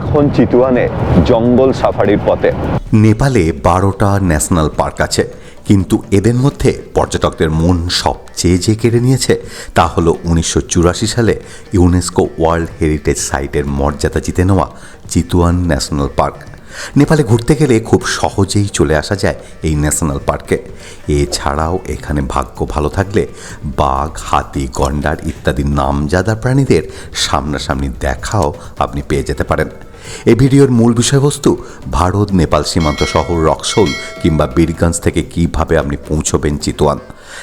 এখন চিতুয়ানে জঙ্গল সাফারির পথে। নেপালে বারোটা ন্যাশনাল পার্ক আছে, কিন্তু এদের মধ্যে পর্যটকদের মন সবচেয়ে যে কেড়ে নিয়েছে তা হল উনিশশো চুরাশি সালে ইউনেস্কো ওয়ার্ল্ড হেরিটেজ সাইটের মর্যাদা জিতে নেওয়া চিতুয়ান ন্যাশনাল পার্ক। নেপালে ঘুরতে গেলে খুব সহজেই চলে আসা যায় এই ন্যাশনাল পার্কে। এছাড়াও এখানে ভাগ্য ভালো থাকলে বাঘ, হাতি, গন্ডার ইত্যাদি নামজাদা প্রাণীদের সামনাসামনি দেখাও আপনি পেয়ে যেতে পারেন। এই ভিডিওর মূল বিষয়বস্তু ভারত নেপাল সীমান্ত শহর রক্সোল কিংবা বীরগঞ্জ থেকে কীভাবে আপনি পৌঁছবেন চিতোয়ান।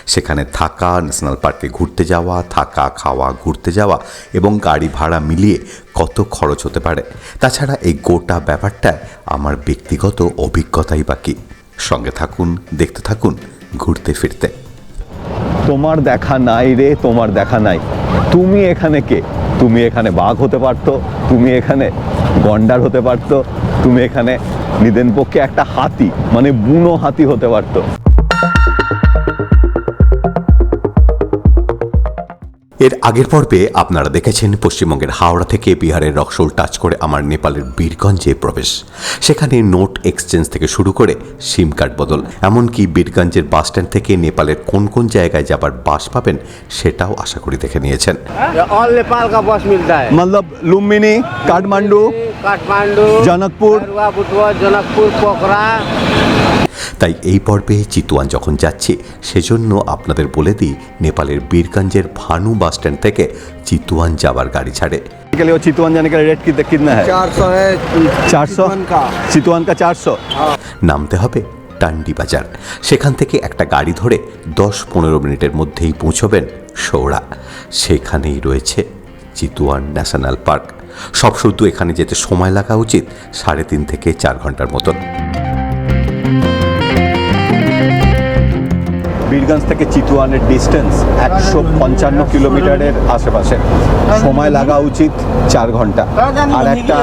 সেখানে থাকা ন্যাশনাল পার্কে ঘুরতে যাওয়া, থাকা, খাওয়া, ঘুরতে যাওয়া এবং গাড়ি ভাড়া মিলিয়ে কত খরচ হতে পারে। তাছাড়া এই গোটা ব্যাপারটায় আমার ব্যক্তিগত অভিজ্ঞতাই বাকি। সঙ্গে থাকুন, দেখতে থাকুন, ঘুরতে ফিরতে। তোমার দেখা নাই রে, তোমার দেখা নাই। তুমি এখানে কে? তুমি এখানে বাঘ হতে পারতো, তুমি এখানে গন্ডার হতে পারতো, তুমি এখানে নিদেন পক্ষে একটা হাতি মানে বুনো হাতি হতে পারতো। এর আগের পর্বে আপনারা দেখেছেন পশ্চিমবঙ্গের হাওড়া থেকে বিহারের রক্সোল টাচ করে আমার নেপালের বীরগঞ্জে প্রবেশ সেখানে নোট এক্সচেঞ্জ থেকে শুরু করে সিম কার্ড বদল এমনকি বীরগঞ্জের বাস স্ট্যান্ড থেকে নেপালের কোন কোন জায়গায় যাবার বাস পাবেন সেটাও আশা করি দেখে নিয়েছেন ये ऑल नेपाल का बस मिलता है মতলব লুম্বিনী কাঠমান্ডু काठमांडू जनकपुर। बरुआ, बुटुआ जनकपुर पोखरा তাই এই পর্বে চিতুয়ান যখন যাচ্ছি সেজন্য আপনাদের বলে দিই নেপালের বীরগঞ্জের ভানু বাস স্ট্যান্ড থেকে চিতুয়ান যাবার গাড়ি ছাড়ে के लिए वो चितवन जाने का रेट कितना कितना है चार सौ है चार सौ चितवन का चितवन का चार सौ নামতে হবে টান্ডি বাজার সেখান থেকে একটা গাড়ি ধরে দশ পনেরো মিনিটের মধ্যেই পৌঁছবেন সৌড়া সেখানেই রয়েছে চিতুয়ান ন্যাশনাল পার্ক সব শুদ্ধ এখানে যেতে সময় লাগা উচিত সাড়ে তিন থেকে চার ঘন্টার মতন বীরগঞ্জ থেকে চিতুয়ানের ডিস্টেন্স একশো পঞ্চান্ন কিলোমিটারের আশেপাশে। সময় লাগা উচিত চার ঘণ্টা। আর একটা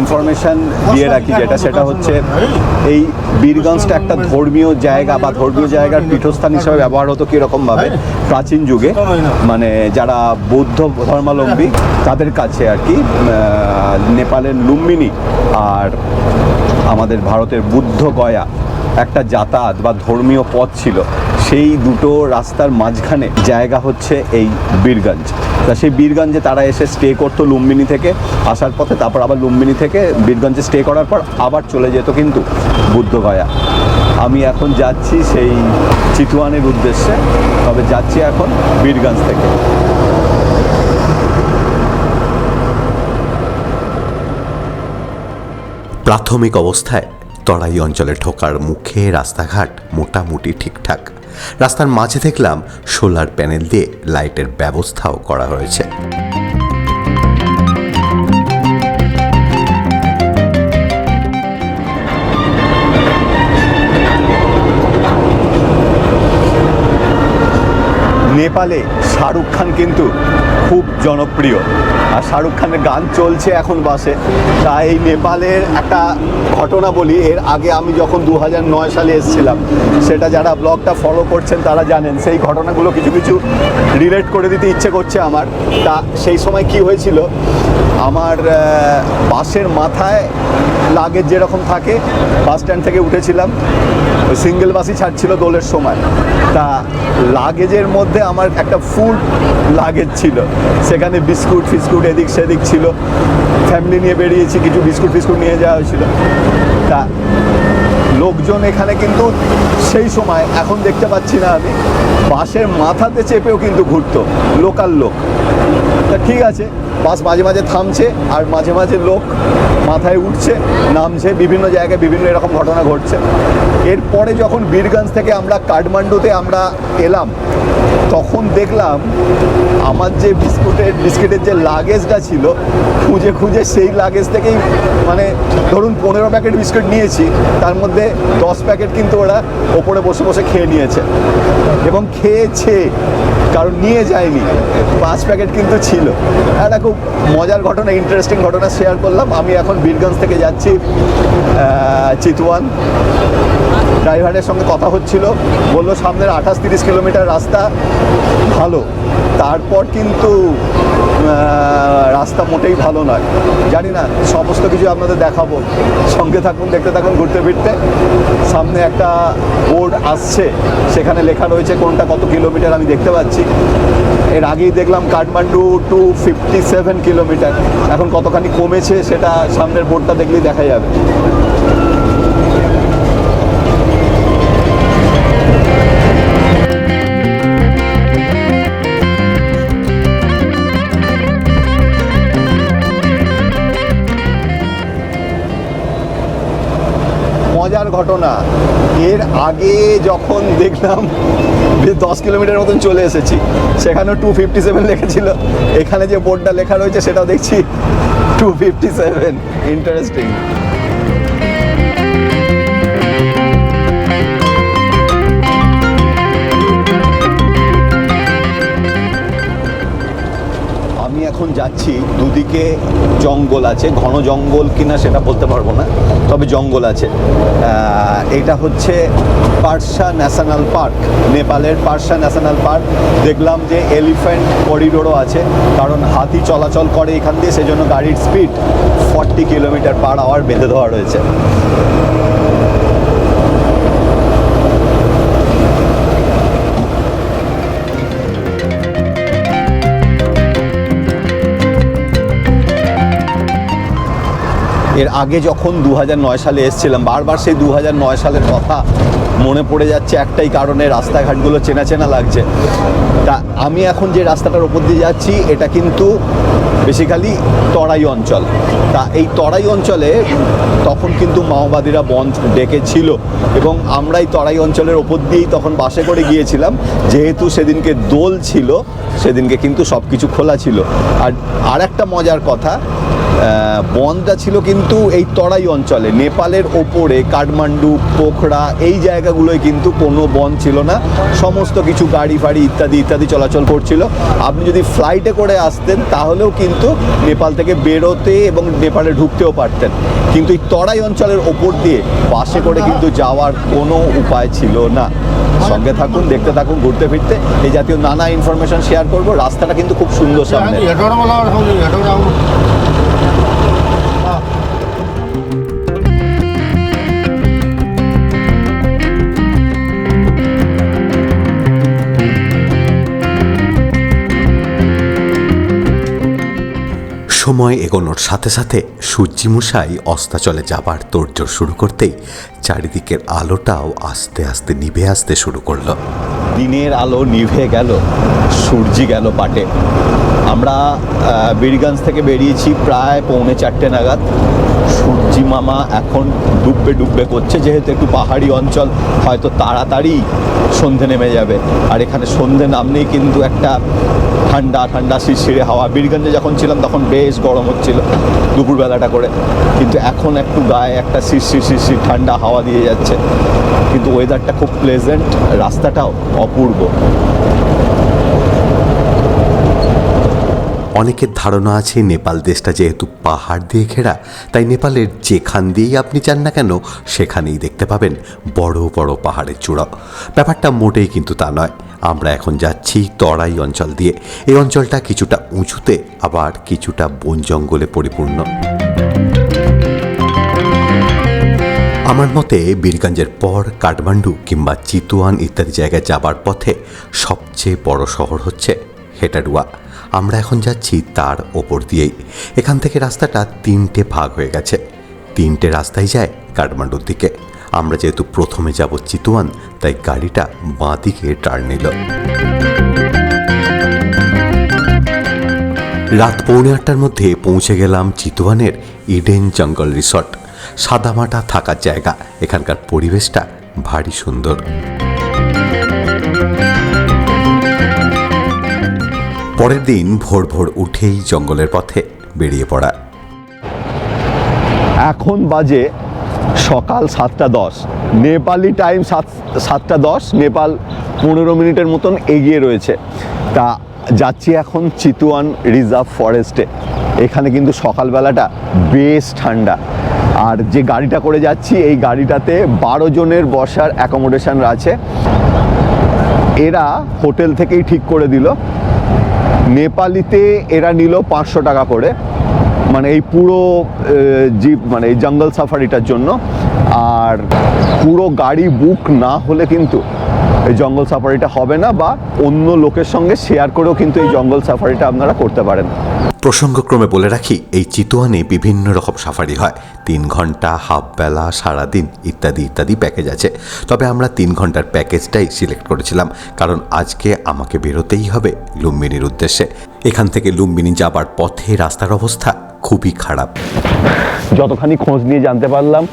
ইনফরমেশন দিয়ে রাখি যেটা, সেটা হচ্ছে এই বীরগঞ্জটা একটা ধর্মীয় জায়গা বা ধর্মীয় জায়গার পীঠস্থান হিসেবে ব্যবহার হতো কীরকমভাবে প্রাচীন যুগে। মানে যারা বৌদ্ধ ধর্মাবলম্বী, তাদের কাছে আর কি নেপালের লুম্বিনী আর আমাদের ভারতের বুদ্ধ গয়া একটা যাতায়াত বা ধর্মীয় পথ ছিল। সেই দুটো রাস্তার মাঝখানে জায়গা হচ্ছে এই বীরগঞ্জ। তা সেই বীরগঞ্জে তারা এসে স্টে করতো লুম্বিনী থেকে। আসার পথে তারপর আবার লুম্বিনী থেকে বীরগঞ্জে স্টে করার পর আবার চলে যেত কিন্তু বুদ্ধগয়া। আমি এখন যাচ্ছি সেই চিতুয়ানের উদ্দেশ্যে, তবে যাচ্ছি এখন বীরগঞ্জ থেকে। প্রাথমিক অবস্থায় তরাই অঞ্চলে ঢোকার মুখে রাস্তাঘাট মোটামুটি ঠিকঠাক। রাস্তার মাঝে দেখলাম সোলার প্যানেল দিয়ে লাইটের ব্যবস্থাও করা হয়েছে। নেপালে শাহরুখ খান কিন্তু খুব জনপ্রিয়। আর শাহরুখ খানের গান চলছে এখন বাসে। তা এই নেপালের একটা ঘটনা বলি, এর আগে আমি যখন দু নয় সালে এসেছিলাম, সেটা যারা ব্লগটা ফলো করছেন তারা জানেন, সেই ঘটনাগুলো কিছু কিছু রিলেট করে দিতে ইচ্ছে করছে আমার। তা সেই সময় কি হয়েছিল, আমার বাসের মাথায় লাগেজ যেরকম থাকে, বাস স্ট্যান্ড থেকে উঠেছিলাম। ওই সিঙ্গেল বাসই ছাড়ছিল দোলের সময়। তা লাগেজের মধ্যে আমার একটা ফুড লাগেজ ছিল। সেখানে বিস্কুট ফিস্কুট এদিক সেদিক ছিল। ফ্যামিলি নিয়ে বেরিয়েছি, কিছু বিস্কুট ফিস্কুট নিয়ে যাওয়া হয়েছিল। তা লোকজন এখানে কিন্তু সেই সময়, এখন দেখতে পাচ্ছি না আমি বাসের মাথাতে চেপেও কিন্তু ঘুরতো, লোকাল লোক। তা ঠিক আছে বাস মাঝে মাঝে থামছে আর মাঝে মাঝে লোক মাথায় উঠছে, নামছে, বিভিন্ন জায়গায় বিভিন্ন এরকম ঘটনা ঘটছে। এরপরে যখন বীরগঞ্জ থেকে আমরা কাঠমান্ডুতে আমরা এলাম, তখন দেখলাম আমার যে বিস্কুটের, বিস্কিটের যে লাগেজটা ছিল, খুঁজে খুঁজে সেই লাগেজ থেকেই মানে ধরুন পনেরো প্যাকেট বিস্কুট নিয়েছি, তার মধ্যে দশ প্যাকেট কিন্তু ওরা ওপরে বসে বসে খেয়ে নিয়েছে। এবং খেয়েছে। কারণ নিয়ে যায়নি। পাঁচ প্যাকেট কিন্তু ছিল। একটা খুব মজার ঘটনা ইন্টারেস্টিং ঘটনা শেয়ার করলাম। আমি এখন বীরগঞ্জ থেকে যাচ্ছি চিতওয়ান ড্রাইভারের সঙ্গে কথা হচ্ছিল। বলল সামনের আঠাশ তিরিশ কিলোমিটার রাস্তা ভালো। তারপর কিন্তু রাস্তা মোটেই ভালো নয়। জানি না, সমস্ত কিছু আপনাদের দেখাবো। সঙ্গে থাকুন, দেখতে থাকুন ঘুরতে ফিরতে। সামনে একটা বোর্ড আসছে, সেখানে লেখা রয়েছে কোনটা কত কিলোমিটার আমি দেখতে পাচ্ছি। এর আগেই দেখলাম Kathmandu two fifty seven kilometre. এখন কতখানি কমেছে, সেটা সামনের বোর্ডটা দেখলেই দেখা যাবে। মজার ঘটনা। এর আগে যখন দেখলাম দশ কিলোমিটার মতন চলে এসেছি, সেখানেও টু ফিফটি সেভেন লেখেছিল। এখানে যে বোর্ডটা লেখা রয়েছে সেটা দেখছি টু ফিফটি সেভেন ইন্টারেস্টিং এখন যাচ্ছি, দুদিকে জঙ্গল আছে, ঘন জঙ্গল কিনা সেটা বলতে পারব না, তবে জঙ্গল আছে। এটা হচ্ছে পারসা ন্যাশনাল পার্ক, নেপালের পার্সা ন্যাশনাল পার্ক। দেখলাম যে এলিফ্যান্ট করিডোরও আছে, কারণ হাতি চলাচল করে এখান দিয়ে, সেজন্য গাড়ির speed forty kilometre per hour বেঁধে দেওয়া রয়েছে। এর আগে যখন দু সালে এসেছিলাম, বারবার সেই দু সালের কথা মনে পড়ে যাচ্ছে। একটাই কারণে রাস্তাঘাটগুলো চেনা চেনা লাগছে। তা আমি এখন যে রাস্তাটার ওপর দিয়ে যাচ্ছি, এটা কিন্তু বেসিক্যালি তরাই অঞ্চল। তা এই তরাই অঞ্চলে তখন কিন্তু মাওবাদীরা বন্ধ ডেকেছিল এবং আমরা এই তরাই অঞ্চলের ওপর দিয়েই তখন বাসে করে গিয়েছিলাম। যেহেতু সেদিনকে দোল ছিল, সেদিনকে কিন্তু সব কিছু খোলা ছিল। আর আর একটা মজার কথা বনটা ছিল কিন্তু এই তরাই অঞ্চলে। নেপালের ওপরে, কাঠমান্ডু, পোখরা, এই জায়গাগুলোয় কিন্তু কোনো বন ছিল না। সমস্ত কিছু গাড়ি ফাড়ি ইত্যাদি ইত্যাদি চলাচল করছিল। আপনি যদি ফ্লাইটে করে আসতেন, তাহলেও কিন্তু নেপাল থেকে বেরোতে এবং নেপালে ঢুকতেও পারতেন। কিন্তু এই তরাই অঞ্চলের ওপর দিয়ে বাসে করে কিন্তু যাওয়ার কোনো উপায় ছিল না। সঙ্গে থাকুন, দেখতে থাকুন, ঘুরতে ফিরতে। এই জাতীয় নানা ইনফরমেশন শেয়ার করব। রাস্তাটা কিন্তু খুব সুন্দর সামনে। সময় এগোনোর সাথে সাথে সূর্যিমশাই অস্তাচলে যাবার তোড়জোড় শুরু করতেই চারিদিকের আলোটাও আস্তে আস্তে নিভে আসতে শুরু করল। দিনের আলো নিভে গেল, সূর্যি গেল পাটে। আমরা বীরগঞ্জ থেকে বেরিয়েছি প্রায় পৌনে চারটে নাগাদ। সূর্যি মামা এখন ডুববে ডুববে করছে, যেহেতু একটু পাহাড়ি অঞ্চল, হয়তো তাড়াতাড়ি সন্ধে নেমে যাবে। আর এখানে সন্ধে নামলেই কিন্তু একটা ঠান্ডা ঠান্ডা শিরশিরে হাওয়া। বীরগঞ্জে যখন ছিলাম তখন বেশ গরম হচ্ছিল দুপুরবেলাটা করে। কিন্তু এখন একটু গায়ে একটা শিরশির শিরশির ঠান্ডা হাওয়া দিয়ে যাচ্ছে। কিন্তু ওয়েদারটা খুব প্লেজেন্ট রাস্তাটাও অপূর্ব। অনেকের ধারণা আছে নেপাল দেশটা যেহেতু পাহাড় দিয়ে ঘেরা, তাই নেপালের যেখান দিয়েই আপনি যান না কেন, সেখানেই দেখতে পাবেন বড় বড় পাহাড়ের চূড়া ব্যাপারটা মোটেই কিন্তু তা নয়। আমরা এখন যাচ্ছি তরাই অঞ্চল দিয়ে। এই অঞ্চলটা কিছুটা উঁচুতে, আবার কিছুটা বন জঙ্গলে পরিপূর্ণ। আমার মতে বীরগঞ্জের পর, কাঠমান্ডু কিংবা চিতুয়ান ইত্যাদি জায়গায় যাবার পথে সবচেয়ে বড় শহর হচ্ছে হেটাডুয়া আমরা এখন যাচ্ছি তার ওপর দিয়েই। এখান থেকে রাস্তাটা তিনটে ভাগ হয়ে গেছে। তিনটে রাস্তায় যায় কাঠমান্ডুর দিকে। আমরা যেহেতু প্রথমে যাব চিতুয়ান, তাই গাড়িটা বাঁ দিকে টার্ন নিল। রাত পৌনে আটটার মধ্যে পৌঁছে গেলাম চিতুয়ানের ইডেন জঙ্গল রিসর্ট। সাদামাটা থাকার জায়গা। এখানকার পরিবেশটা ভারী সুন্দর। পরের দিন ভোর ভোর উঠেই জঙ্গলের পথে বেরিয়ে পড়া। এখন বাজে সকাল সাতটা দশ। নেপালি টাইম সাত, সাতটা দশ, নেপাল পনেরো মিনিটের মতন এগিয়ে রয়েছে। তা যাচ্ছি এখন চিতুয়ান রিজার্ভ ফরেস্টে এখানে কিন্তু সকালবেলাটা বেশ ঠান্ডা। আর যে গাড়িটা করে যাচ্ছি, এই গাড়িটাতে বারো জনের বসার অ্যাকোমোডেশন আছে। এরা হোটেল থেকেই ঠিক করে দিল। নেপালিতে এরা নিল পাঁচশো টাকা করে। মানে এই পুরো জিপ মানে এই জঙ্গল সাফারিটার জন্য। আর পুরো গাড়ি বুক না হলে কিন্তু এই জঙ্গল সাফারিটা হবে না বা অন্য লোকের সঙ্গে শেয়ার করেও কিন্তু এই জঙ্গল সাফারিটা আপনারা করতে পারেন। প্রসঙ্গক্রমে বলে রাখি, এই চিতোয়ানে বিভিন্ন রকম সাফারি হয়। তিন ঘণ্টা হাফ বেলা, সারাদিন ইত্যাদি ইত্যাদি প্যাকেজ আছে। তবে আমরা তিন ঘণ্টার প্যাকেজটাই সিলেক্ট করেছিলাম। কারণ আজকে আমাকে বেরোতেই হবে লুম্বিনীর উদ্দেশ্যে। এখান থেকে লুম্বিনি যাবার পথে রাস্তার অবস্থা খুবই খারাপ। যতখানি খোঁজ নিয়ে জানতে পারলাম,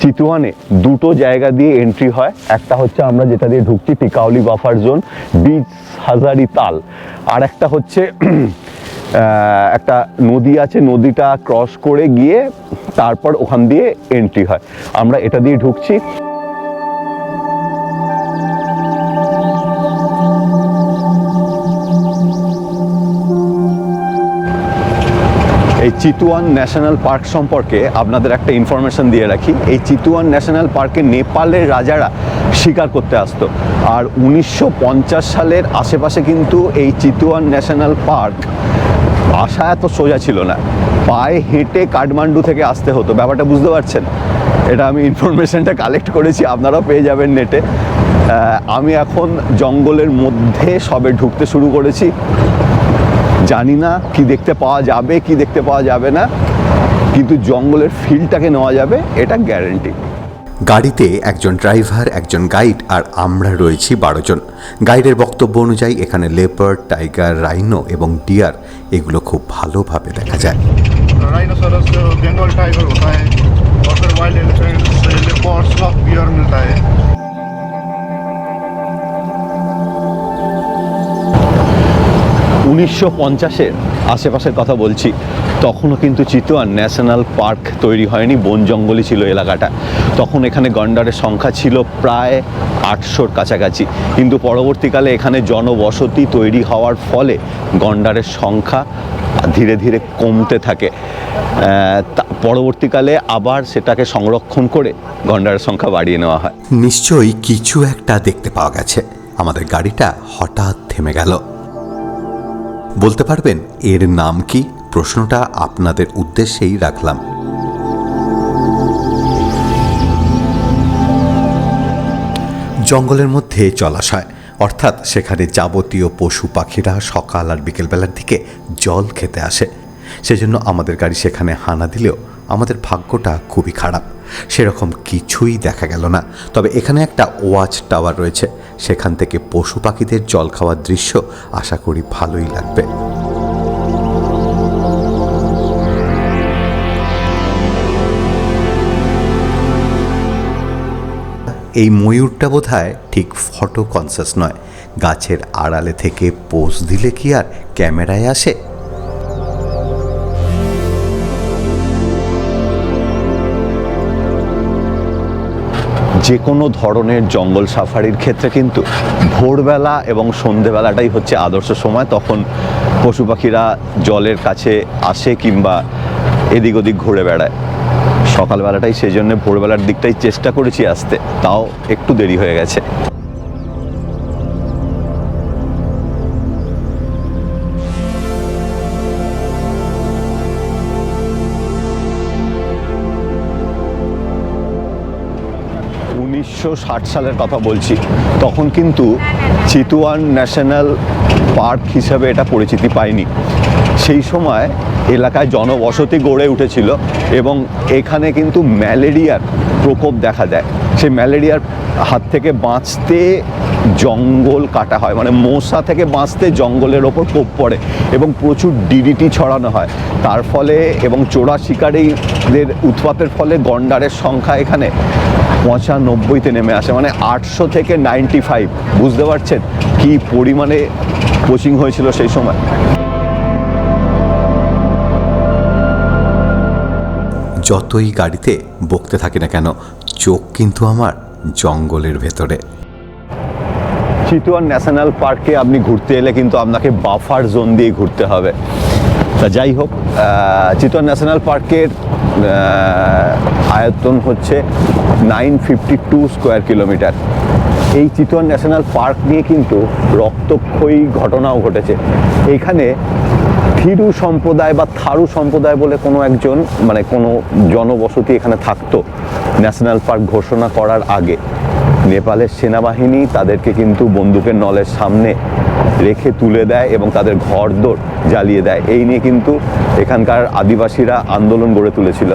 চিতুয়ানে দুটো জায়গা দিয়ে এন্ট্রি হয়। একটা হচ্ছে আমরা যেটা দিয়ে ঢুকছি, টিকাউলি বাফার জোন বিচ হাজারি তাল। আর একটা হচ্ছে একটা নদী আছে, নদীটা ক্রস করে গিয়ে তারপর ওখান দিয়ে এন্ট্রি হয়। আমরা এটা দিয়ে ঢুকছি। চিতুয়ান ন্যাশনাল পার্ক সম্পর্কে আপনাদের একটা ইনফরমেশন দিয়ে রাখি। এই চিতুয়ান ন্যাশনাল পার্কে নেপালের রাজারা শিকার করতে আসতো। আর উনিশশো পঞ্চাশ সালের আশেপাশে কিন্তু এই চিতুয়ান ন্যাশনাল পার্ক আসা এত সোজা ছিল না। পায়ে হেঁটে কাঠমান্ডু থেকে আসতে হতো। ব্যাপারটা বুঝতে পারছেন? এটা আমি ইনফরমেশনটা কালেক্ট করেছি, আপনারাও পেয়ে যাবেন নেটে আমি এখন জঙ্গলের মধ্যে সবে ঢুকতে শুরু করেছি। জানি না কি দেখতে পাওয়া যাবে কি দেখতে পাওয়া যাবে না কিন্তু জঙ্গলের ফিলটাকে নেওয়া যাবে এটা গ্যারেন্টি গাড়িতে একজন ড্রাইভার একজন গাইড আর আমরা রয়েছি বারোজন গাইডের বক্তব্য অনুযায়ী এখানে লেপার্ড টাইগার রাইনো এবং ডিয়ার এগুলো খুব ভালোভাবে দেখা যায়। বেঙ্গল টাইগার উনিশশো পঞ্চাশের আশেপাশের কথা বলছি, তখনও কিন্তু চিতোয়ান ন্যাশনাল পার্ক তৈরি হয়নি, বন জঙ্গলই ছিল এলাকাটা। তখন এখানে গন্ডারের সংখ্যা ছিল প্রায় আটশোর কাছাকাছি। কিন্তু পরবর্তীকালে এখানে জনবসতি তৈরি হওয়ার ফলে গন্ডারের সংখ্যা ধীরে ধীরে কমতে থাকে। পরবর্তীকালে আবার সেটাকে সংরক্ষণ করে গন্ডারের সংখ্যা বাড়িয়ে নেওয়া হয়। নিশ্চয়ই কিছু একটা দেখতে পাওয়া গেছে। আমাদের গাড়িটা হঠাৎ থেমে গেল। বলতে পারবেন, এর নাম কি? প্রশ্নটা আপনাদের উদ্দেশ্যেই রাখলাম। জঙ্গলের মধ্যে জলাশয় অর্থাৎ সেখানে যাবতীয় পশু পাখিরা সকাল আর বিকেলবেলার দিকে জল খেতে আসে। সেজন্য আমাদের গাড়ি সেখানে হানা দিলেও আমাদের ভাগ্যটা খুবই খারাপ। সেরকম কিছুই দেখা গেল না। তবে এখানে একটা ওয়াচ টাওয়ার রয়েছে। সেখান থেকে পশু পাখিদের জল খাওয়ার দৃশ্য আশা করি ভালোই লাগবে। এই ময়ূরটা বোধ ঠিক ফটো কনসাস নয়। গাছের আড়ালে থেকে পোজ দিলে কি আর ক্যামেরায় আসে? যে কোনো ধরনের জঙ্গল সাফারির ক্ষেত্রে কিন্তু ভোরবেলা এবং সন্ধেবেলাটাই হচ্ছে আদর্শ সময়। তখন পশু পাখিরা জলের কাছে আসে কিংবা এদিক ওদিক ঘুরে বেড়ায়। সকালবেলাটাই সেই জন্য ভোরবেলার দিকটাই চেষ্টা করেছি আসতে। তাও একটু দেরি হয়ে গেছে। উনিশশো ষাট সালের কথা বলছি, তখন কিন্তু চিতুয়ান ন্যাশনাল পার্ক হিসাবে এটা পরিচিতি পায়নি সেই সময় এলাকায় জনবসতি গড়ে উঠেছিল এবং এখানে কিন্তু ম্যালেরিয়ার প্রকোপ দেখা দেয়। সেই ম্যালেরিয়ার হাত থেকে বাঁচতে জঙ্গল কাটা হয় মানে মশা থেকে বাঁচতে জঙ্গলের ওপর কোপ পড়ে এবং প্রচুর ডিডিটি ছড়ানো হয়। তার ফলে এবং চোরা শিকারীদের উৎপাতের ফলে গন্ডারের সংখ্যা এখানে পঁচানব্বইতে নেমে আসে মানে আটশো থেকে নাইনটি ফাইভ। বুঝতে পারছেন কি পরিমাণে কোচিং হয়েছিল সেই সময়? যতই গাড়িতে বকতে থাকি না কেন চোখ কিন্তু আমার জঙ্গলের ভেতরে। চিতুয়ান ন্যাশনাল পার্কে আপনি ঘুরতে এলে কিন্তু আপনাকে বাফার জোন দিয়ে ঘুরতে হবে। তা যাই হোক আহ, চিতোয়ান ন্যাশনাল পার্কের আয়তন হচ্ছে nine fifty two square kilometre এই চিতোয়ান ন্যাশনাল পার্ক নিয়ে কিন্তু রক্তক্ষয়ী ঘটনাও ঘটেছে। এইখানে থিরু সম্প্রদায় বা থারু সম্প্রদায় বলে কোনো একজন মানে কোনো জনবসতি এখানে থাকতো ন্যাশনাল পার্ক ঘোষণা করার আগে। নেপালের সেনাবাহিনী তাদেরকে কিন্তু বন্দুকের নলের সামনে রেখে তুলে দেয় এবং তাদের ঘরদোর জ্বালিয়ে দেয়। এই নিয়ে কিন্তু এখানকার আদিবাসীরা আন্দোলন গড়ে তুলেছিল।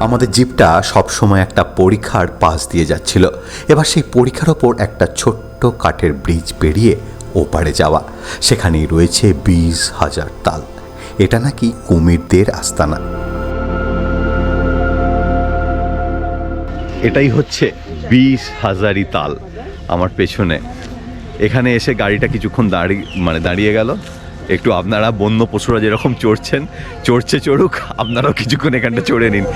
আমাদের জিপটা সবসময় একটা পরীক্ষার পাশ দিয়ে যাচ্ছিল। এবার সেই পরীক্ষার ওপর একটা ছোট্ট কাঠের ব্রিজ পেরিয়ে ওপারে যাওয়া। সেখানেই রয়েছে বিশ হাজার তাল। এটা নাকি কুমিরদের আস্তানা। এটাই হচ্ছে বিশ হাজারি তাল আমার পেছনে। এখানে এসে গাড়িটা কিছুক্ষণ দাঁড়িয়ে মানে দাঁড়িয়ে গেল। একটু আপনারা বন্য পশুরা যেরকম চড়ছেন, চড়ছে চড়ুক, আপনারাও কিছুক্ষণ এখানটা চড়ে নিন।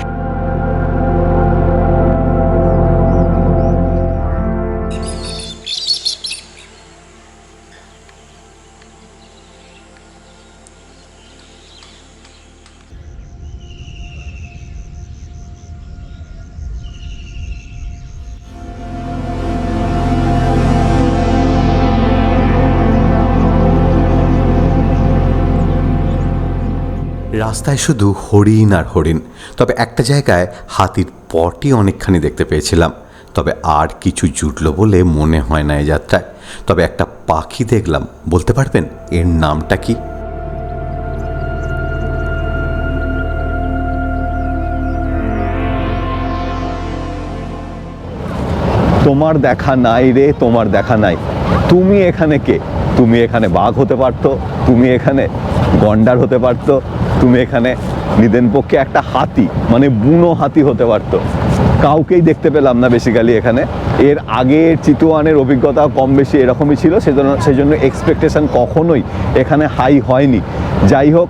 রাস্তায় শুধু হরিণ আর হরিণ, তবে একটা জায়গায় হাতির পটি অনেকখানি দেখতে পেয়েছিলাম। তবে আর কিছু জুটলো বলে মনে হয় না এই যাত্রায়। তবে একটা পাখি দেখলাম, বলতে পারবেন এর নামটা কি? তোমার দেখা নাই রে, তোমার দেখা নাই। তুমি এখানে কে? তুমি এখানে বাঘ হতে পারতো, তুমি এখানে গন্ডার হতে পারতো, তুমি এখানে নিদেন পক্ষে একটা হাতি মানে বুনো হাতি হতে পারতো। কাউকেই দেখতে পেলাম না বেসিক্যালি এখানে। এর আগের চিতুয়ানের অভিজ্ঞতা কম বেশি এরকমই ছিল, সেজন্য সেই জন্য এক্সপেকটেশন কখনোই এখানে হাই হয়নি। যাই হোক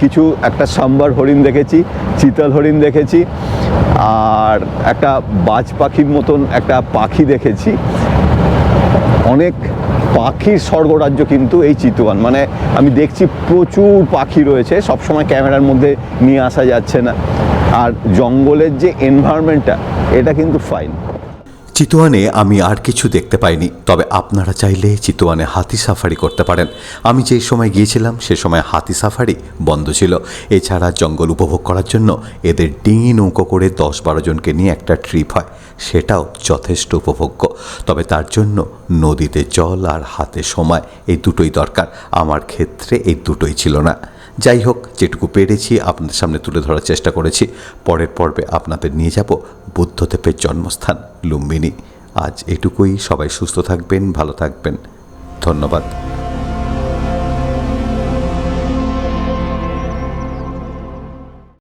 কিছু একটা সাম্বার হরিণ দেখেছি, চিতল হরিণ দেখেছি, আর একটা বাজ পাখির মতন একটা পাখি দেখেছি। অনেক পাখির স্বর্গরাজ্য কিন্তু এই চিতুয়ান মানে আমি দেখছি প্রচুর পাখি রয়েছে, সবসময় ক্যামেরার মধ্যে নিয়ে আসা যাচ্ছে না। আর জঙ্গলের যে এনভায়রনমেন্টটা এটা কিন্তু ফাইন চিতোয়ানে আমি আর কিছু দেখতে পাইনি। তবে আপনারা চাইলে চিতোয়ানে হাতি সাফারি করতে পারেন। আমি যে সময় গিয়েছিলাম, সে সময় হাতি সাফারি বন্ধ ছিল। এছাড়া জঙ্গল উপভোগ করার জন্য এদের ডিঙি নৌকো করে দশ বারো জনকে নিয়ে একটা ট্রিপ হয়। সেটাও যথেষ্ট উপভোগ্য। তবে তার জন্য নদীতে জল আর হাতে সময়, এই দুটোই দরকার। আমার ক্ষেত্রে এই দুটোই ছিল না। যাই হোক যেটুকু পেরেছি আপনাদের সামনে তুলে ধরার চেষ্টা করেছি। পরের পর্বে আপনাদের নিয়ে যাব বুদ্ধদেবের জন্মস্থান, লুম্বিনী। আজ এটুকুই। সবাই সুস্থ থাকবেন, ভালো থাকবেন। ধন্যবাদ।